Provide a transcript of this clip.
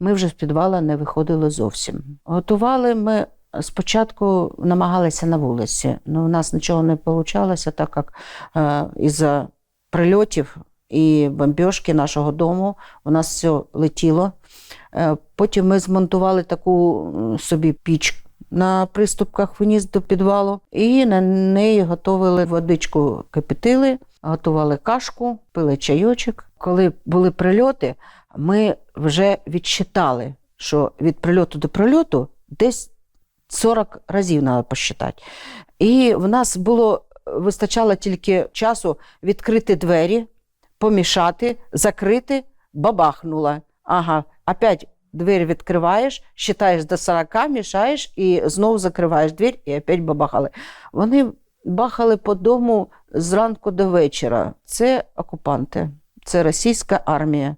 ми вже з підвала не виходили зовсім. Готували ми спочатку намагалися на вулиці, але у нас нічого не вийшло, так як е, із-за прильотів і бомбіжки нашого дому у нас все летіло. Е, потім ми змонтували таку собі піч на приступках вниз до підвалу, і на неї готували водичку, кипятили, готували кашку, пили чайочок. Коли були прильоти, ми вже відсчитали, що від прильоту до прильоту десь 40 разів треба посчитати. І в нас було вистачало тільки часу відкрити двері, помішати, закрити, бабахнула. Ага, опять двері відкриваєш, считаєш до 40, мішаєш і знову закриваєш двері і опять бабахали. Вони бахали по дому зранку до вечора. Це окупанти, це російська армія.